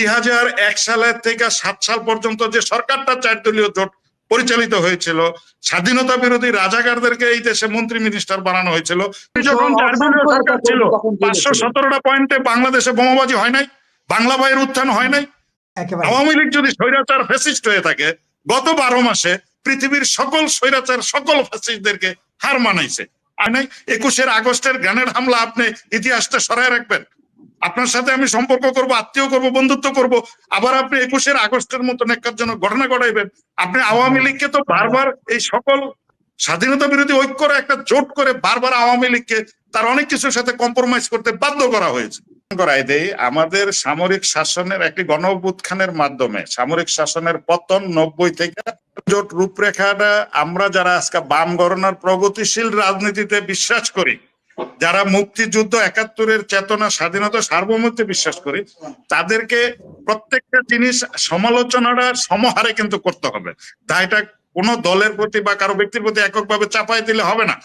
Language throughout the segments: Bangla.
দুই হাজার এক সালের থেকে সাত সাল পর্যন্ত যে সরকারটা চার দলীয় জোট পরিচালিত হয়েছিল স্বাধীনতা বিরোধী রাজাকারদেরকে এই দেশে মন্ত্রী মিনিস্টার বানানো হয়েছিল। যখন সরকার ছিল পাঁচশো সতেরোটা পয়েন্টে বাংলাদেশে বোমাবাজি হয় নাই বাংলা ভাইয়ের উত্থান হয় নাই। একেবারে। আওয়ামী লীগ যদি স্বৈরাচার ফ্যাসিস্ট হয়ে থাকে গত বারো মাসে পৃথিবীর সকল স্বৈরাচার সকল ফ্যাসিস্টদেরকে হার মানাইছে। আর নাই একুশের আগস্টের গানের হামলা আপনি ইতিহাসটা সরায় রাখবেন। আপনার সাথে আমি সম্পর্ক করব, আত্মীয় করব, বন্ধুত্ব করব। আবার আপনি একুশের আগস্টের মতো জন্য ঘটনা ঘটাইবেন। আপনি আওয়ামী লীগকে তো বারবার এই সকল স্বাধীনতা বিরোধী ঐক্যর একটা জোট করে বারবার আওয়ামী লীগকে তার অনেক কিছুর সাথে কম্প্রোমাইজ করতে বাধ্য করা হয়েছে। আমাদের সামরিক শাসনের একটি গণ মাধ্যমে, সামরিক শাসনের পতন নব্বই থেকে জোট রূপরেখাটা আমরা যারা আজকে বাম গণনার প্রগতিশীল রাজনীতিতে বিশ্বাস করি যারা মুক্তিযুদ্ধ একাত্তরের চেতনা, স্বাধীনতা, সার্বভৌমত্বে বিশ্বাস করি, তাদেরকে প্রত্যেকটা জিনিস সমালোচনাটা সমহারে কিন্তু করতে হবে। তাই এটা কোনো দলের প্রতি বা কারও ব্যক্তির প্রতি এককভাবে চাপাই দিলে হবে না।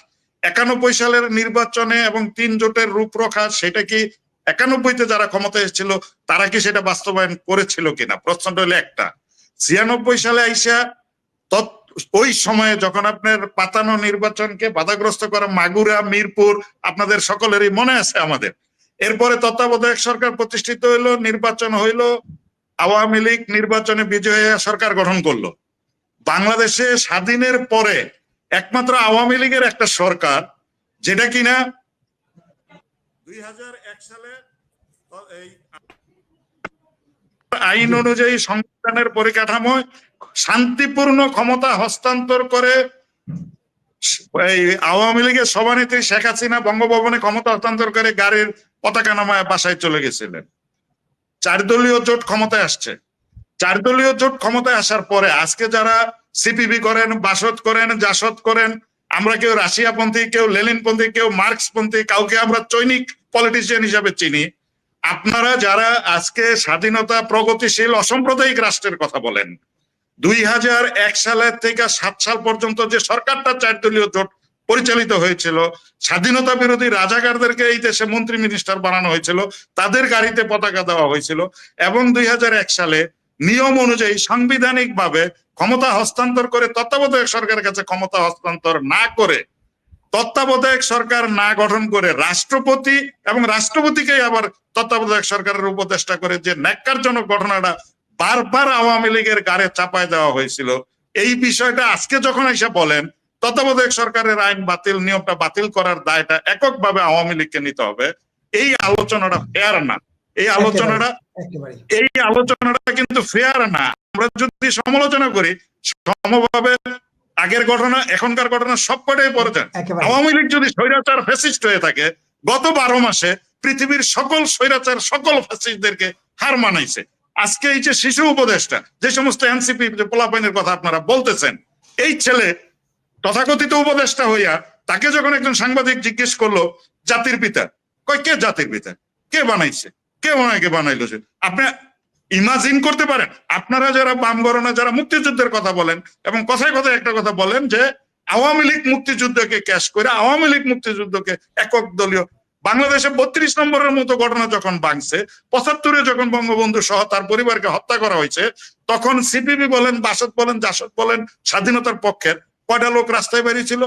একানব্বই সালের নির্বাচনে এবং তিন জোটের রূপরেখা, সেটা কি একানব্বইতে যারা ক্ষমতা এসেছিল, তারা কি সেটা বাস্তবায়ন করেছিল কিনা? প্রশ্নটা হলো একটা। ছিয়ানব্বই সালে আইসা ওই সময়ে যখন আপনার পাতানো নির্বাচনকে বাধাগ্রস্ত করা মাগুরা, মিরপুর, আপনাদের সকলেরই মনে আছে আমাদের। এরপরে তত্ত্বাবধায়ক সরকার প্রতিষ্ঠিত হইল, নির্বাচন হইল, আওয়ামী লীগ নির্বাচনে বিজয় সরকার গঠন করল। বাংলাদেশে স্বাধীনের পরে একমাত্র আওয়ামী লীগের একটা সরকার, যেটা কিনা দুই হাজার এক সালে এই আইন অনুযায়ী সংবিধানের পরিকাঠামোয় শান্তিপূর্ণ ক্ষমতা হস্তান্তর করে এই আওয়ামী লীগের সভানেত্রী শেখ হাসিনা বঙ্গভবনে ক্ষমতা হস্তান্তর করে গাড়ির পতাকা নামায় বাসায় চলে গেছিলেন চার দলীয় জোট ক্ষমতায় আসছে। চার দলীয় জোট ক্ষমতায় আসার পরে আজকে যারা সিপিবি করেন, বাসদ করেন, জাসদ করেন, আমরা কেউ রাশিয়াপন্থী, কেউ লেলিনপন্থী কেউ মার্কসপন্থী, কাউকে আমরা চৈনিক পলিটিশিয়ান হিসাবে চিনি আপনারা যারা আজকে স্বাধীনতা প্রগতিশীল অসাম্প্রদায়িক রাষ্ট্রের কথা বলেন, দুই হাজার এক সালের থেকে সাত সাল পর্যন্ত যে সরকারটা চার দলীয় জোট পরিচালিত হয়েছিল, স্বাধীনতা বিরোধী রাজাকারদেরকে এই দেশে মন্ত্রী মিনিস্টার বানানো হয়েছিল, তাদের গাড়িতে পতাকা দেওয়া হয়েছিল এবং দুই হাজার এক সালে নিয়ম অনুযায়ী সাংবিধানিক ভাবে ক্ষমতা হস্তান্তর করে তত্ত্বাবধায়ক সরকারের কাছে ক্ষমতা হস্তান্তর না করে তত্ত্বাবধায়ক সরকার না গঠন করে রাষ্ট্রপতি এবং রাষ্ট্রপতিকে আবার তত্ত্বাবধায়ক সরকারের উপদেষ্টা করে যে ন্যাক্কারজনক ঘটনাটা বারবার আওয়ামী লীগের গাড়ে চাপায় দেওয়া হয়েছিল। এই বিষয়টা আজকে যখন এসে বলেন তত্ত্বাবধায়ক সরকারের আইন বাতিল নিয়মটা বাতিল করার দায়টা এককভাবে আওয়ামী লীগকে নিতে হবে। এই আলোচনাটা ফেয়ার না। এই আলোচনাটা এই আলোচনাটা কিন্তু ফেয়ার না। আমরা যদি সমালোচনা করি সমভাবে আগের ঘটনা এখনকার ঘটনা সবকটাই একেবারে। আওয়ামী লীগ যদি স্বৈরাচার ফ্যাসিস্ট হয়ে থাকে গত বারো মাসে পৃথিবীর সকল স্বৈরাচার সকল ফ্যাসিস্টদেরকে হার মানাইছে। আজকে এই যে শিশু উপদেষ্টা যে সমস্ত এনসিপি পোলাপাইনের কথা আপনারা বলতেছেন এই ছেলে তথাকথিত উপদেষ্টা হইয়া তাকে যখন একজন সাংবাদিক জিজ্ঞেস করল জাতির পিতা কয় কে জাতির পিতা? কে বানাইছে? কে ওনাকে বানাইলো আপনি ইমাজিন করতে পারেন। আপনারা যারা বাম গণনা, যারা মুক্তিযুদ্ধের কথা বলেন এবং কথায় কথায় একটা কথা বলেন যে, আওয়ামী লীগ মুক্তিযুদ্ধকে ক্যাশ করে, আওয়ামী লীগ মুক্তিযুদ্ধকে একক দলীয়, বাংলাদেশে বত্রিশ নম্বরের মতো ঘটনা যখন ভাঙছে, পঁচাত্তরে যখন বঙ্গবন্ধু সহ তার পরিবারকে হত্যা করা হয়েছে, তখন সিপিবি বলেন, বাসদ বলেন, জাসদ বলেন, স্বাধীনতার পক্ষের কয়টা লোক রাস্তায় বেরিয়েছিল?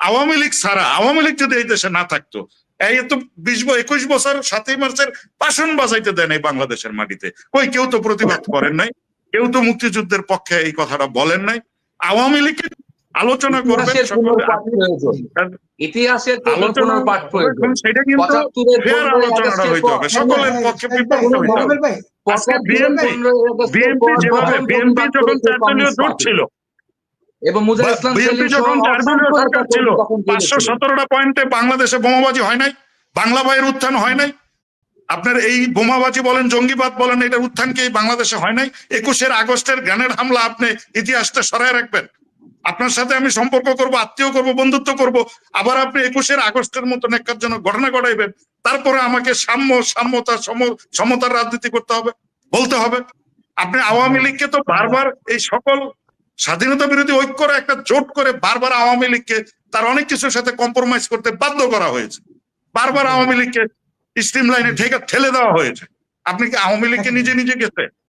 আওয়ামী লীগ ছাড়া, আওয়ামী লীগ যদি এই দেশে না থাকতো এই তো বিশ একুশ বছর সাতই মার্চের পাশন বাজাইতে দেন এই বাংলাদেশের মাটিতে কই কেউ তো প্রতিবাদ করেন নাই কেউ তো মুক্তিযুদ্ধের পক্ষে এই কথাটা বলেন নাই আওয়ামী লীগ আলোচনা করবেন ইতিহাসের প্রয়োজন সেটা কিন্তু ফের আলোচনাটা হইতে হবে সকলের পক্ষে বিপক্ষে হইতে হবে বিএনপি যেভাবে বিএনপি যখন জোট ছিল এবং মুজাহিদ ইসলাম বিএনপি যখন সরকার ছিল পাঁচশো সতেরোটা পয়েন্টে বাংলাদেশে বোমাবাজি হয় নাই বাংলা ভাইয়ের উত্থান হয় নাই। আপনার এই বোমাবাজি বলেন জঙ্গিবাদ বলেন এটার উত্থান কি বাংলাদেশে হয় নাই? একুশের আগস্টের গানের হামলা আপনি ইতিহাসটা সরায় রাখবেন। আপনার সাথে আমি সম্পর্ক করব আত্মীয় করব বন্ধুত্ব করব আবার আপনি একুশের আগস্টের মতো জন্য ঘটনা ঘটাইবেন তারপরে আমাকে সাম্য সাম্যতা সম- সমতার রাজনীতি করতে হবে বলতে হবে। আপনি আওয়ামী লীগকে তো বারবার এই সকল স্বাধীনতা বিরোধী ঐক্য একটা জোট করে বারবার আওয়ামী লীগকে তার অনেক কিছুর সাথে কম্প্রোমাইজ করতে বাধ্য করা হয়েছে। বারবার আওয়ামী লীগকে স্ট্রিম লাইনে ঠেলে দেওয়া হয়েছে। আপনি কি আওয়ামী লীগকে নিজে নিজে গেছে?